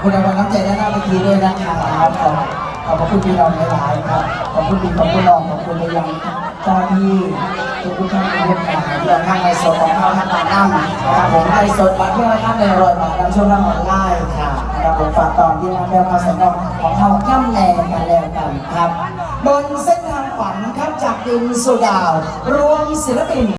คุณในวันน้ำใจด้านหน้าเวทีด้วยนะครับขอบขอบพระคุณพี่น้องหลายๆครับขอบคุณพี่ขอบคุณน้องขอบคุณไปยังเจ้านที่ทุกท่านที่ร่วมงานเรื่องทางในสดของเขาท่านมานั่งนะครับผมในโซนบัตรเพื่อท่านในรอยบาทนำช่วงล่างออนไลน์ครับนะครับผมฝากตอนที่น้ำแมวมาสนองของเขาย่มแรงกันแล้วกันครับ บนเส้นทางฝันครับจากดินสุดาว รวมศิลปิน